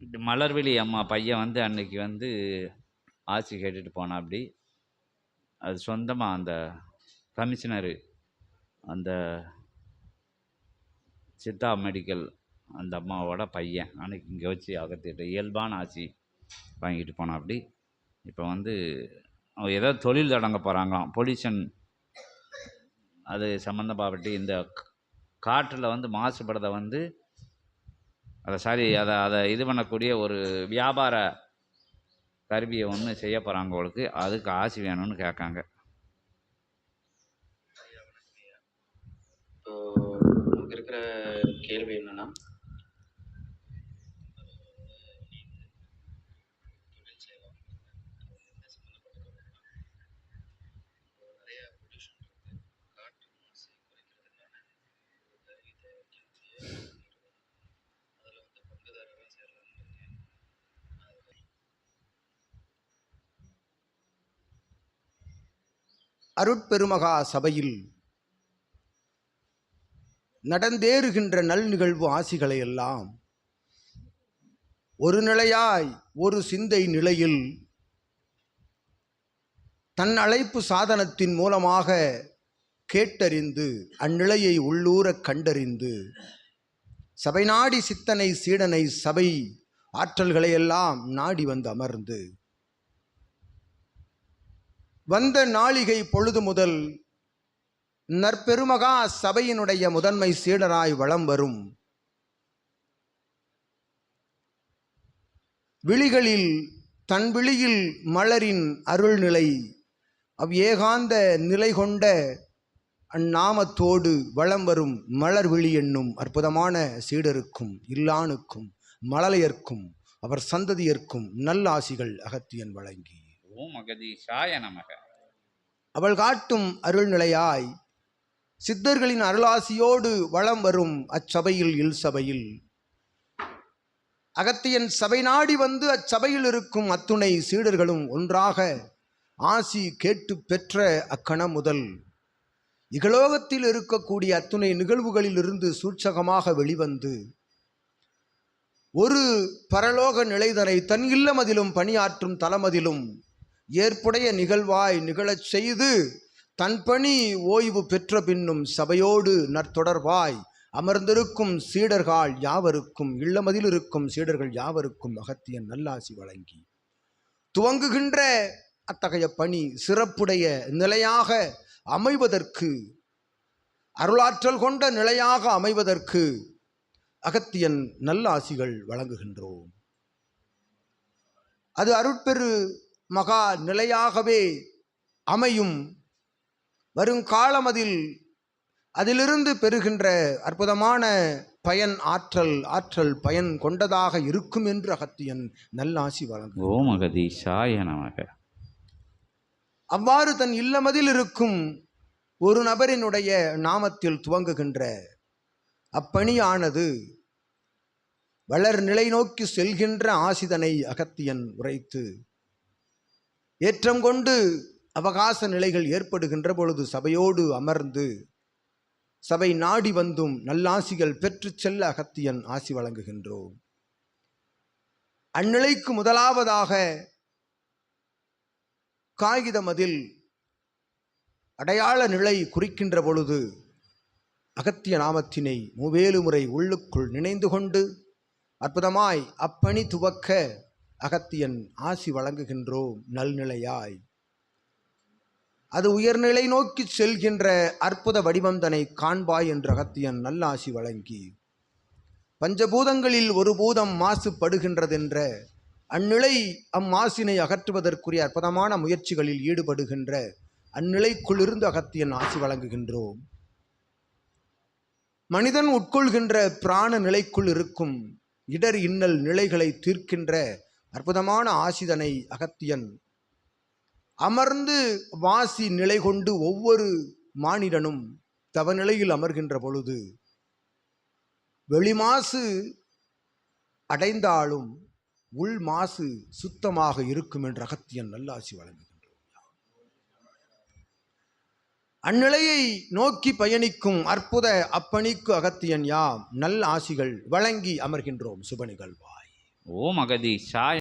மலர்விழி அம்மா பையன் வந்து அன்னைக்கு வந்து ஆட்சி கேட்டுட்டு போனாப்படி அது சொந்தமாக அந்த கமிஷனரு அந்த சித்தா மெடிக்கல் அந்த அம்மாவோட பையன் அன்னைக்கு இங்கே வச்சு அகத்திட்டு இயல்பான ஆட்சி வாங்கிட்டு போனாப்படி இப்போ வந்து அவங்க ஏதோ தொழில் தொடங்க போகிறாங்களாம் பொல்யூஷன் அது சம்மந்தப்பட்டு இந்த காற்றில் வந்து மாசுபடுறதை வந்து அதை சாரி அதை அதை இது பண்ணக்கூடிய ஒரு வியாபார கருவியை ஒன்று செய்ய போகிறாங்க அவங்களுக்கு அதுக்கு ஆசி வேணும்னு கேட்காங்க. இருக்கிற கேள்வி என்னன்னா அருட்பெருமகா சபையில் நடந்தேறுகின்ற நல் நிகழ்வு ஆசிகளை எல்லாம் ஒரு நிலையாய் ஒரு சிந்தை நிலையில் தன் அழைப்பு சாதனத்தின் மூலமாக கேட்டறிந்து அந்நிலையை உள்ளூரக் கண்டறிந்து சபை நாடி சித்தனை சீடனை சபை ஆற்றல்களையெல்லாம் நாடி வந்து அமர்ந்து வந்த நாளிகை பொழுது முதல் நற்பெருமகா சபையினுடைய முதன்மை சீடராய் வலம் வரும். விழிகளில் தன் விழியில் மலரின் அருள்நிலை அவ் ஏகாந்த நிலை கொண்ட அந்நாமத்தோடு வலம் வரும் மலர் விழி என்னும் அற்புதமான சீடருக்கும் இல்லானுக்கும் மழலையர்க்கும் அவர் சந்ததியர்க்கும் நல்லாசிகள் அகத்தியன் வழங்கி. ஓம் அகதீஷாய நமக. அவள் காட்டும் அருள்நிலையாய் சித்தர்களின் அருளாசியோடு வளம் வரும் அச்சபையில் இல் சபையில். அகத்தியன் சபை நாடி வந்து அச்சபையில் இருக்கும் அத்துணை சீடர்களும் ஒன்றாக ஆசி கேட்டு பெற்ற அக்கணம் முதல். இகலோகத்தில் இருக்கக்கூடிய அத்துணை நிகழ்வுகளிலிருந்து சூட்சகமாக வெளிவந்து ஒரு பரலோக நிலைதனை தன் இல்லமதிலும் பணியாற்றும் தலமதிலும் ஏற்புடைய நிகழ்வாய் நிகழச் செய்து தன் பணி ஓய்வு பெற்ற பின்னும் சபையோடு நற்தொடர்வாய். அமர்ந்திருக்கும் சீடர்கள் யாவருக்கும் இல்லமதில் இருக்கும் சீடர்கள் யாவருக்கும் அகத்தியன் நல்லாசி வழங்கி. துவங்குகின்ற அத்தகைய பணி சிறப்புடைய நிலையாக அமைவதற்கு அருளாற்றல் கொண்ட நிலையாக அமைவதற்கு அகத்தியன் நல்லாசிகள் வழங்குகின்றோம். அது அருட்பெரு மகா நிலையாகவே அமையும். வருங்காலம் அதில் அதிலிருந்து பெறுகின்ற அற்புதமான பயன் ஆற்றல் ஆற்றல் பயன் கொண்டதாக இருக்கும் என்று அகத்தியன் நல்லாசி வழங்கும் ஓம் அகதீஷாய நமக. அவ்வாறு தன் இல்லமதில் இருக்கும் ஒரு நபரினுடைய நாமத்தில் துவங்குகின்ற அப்பணியானது வளர் நிலை நோக்கி செல்கின்ற ஆசிதனை அகத்தியன் உரைத்து ஏற்றம் கொண்டு அவகாச நிலைகள் ஏற்படுகின்ற பொழுது சபையோடு அமர்ந்து சபை நாடி வந்தும் நல்லாசிகள் பெற்று செல்ல அகத்தியன் ஆசி வழங்குகின்றோம். அந்நிலைக்கு முதலாவதாக காகிதமதில் அடையாள நிலை குறிக்கின்ற பொழுது அகத்திய நாமத்தினை மூவேலு முறை உள்ளுக்குள் நினைந்து கொண்டு அற்புதமாய் அப்பணி துவக்க அகத்தியன் ஆசி வழங்குகின்றோம் நல்நிலையாய். அது உயர்நிலை நோக்கி செல்கின்ற அற்புத வடிவம் தன்னை காண்பாய் என்று அகத்தியன் நல்லாசி வழங்கி. பஞ்சபூதங்களில் ஒரு பூதம் மாசுபடுகின்றதென்ற அந்நிலை அம்மாசினை அகற்றுவதற்குரிய அற்புதமான முயற்சிகளில் ஈடுபடுகின்ற அந்நிலைக்குள்ளிருந்து அகத்தியன் ஆசி வழங்குகின்றோம். மனிதன் உட்கொள்கின்ற பிராண நிலைக்குள் இருக்கும் இடர் இன்னல் நிலைகளை தீர்க்கின்ற அற்புதமான ஆசிதனை அகத்தியன். அமர்ந்து வாசி நிலை கொண்டு ஒவ்வொரு மானிடனும் தவநிலையில் அமர்கின்ற பொழுது வெளிமாசு அடைந்தாலும் உள் மாசு சுத்தமாக இருக்கும் என்று அகத்தியன் நல்லாசி வழங்குகின்றோம் அந்நிலையை நோக்கி பயணிக்கும் அற்புத அப்பணிக்கு அகத்தியன் யாம் நல் ஆசிகள் வழங்கி அமர்கின்றோம் சுப நிகழ்வாய். ஓம் அகதீஷாய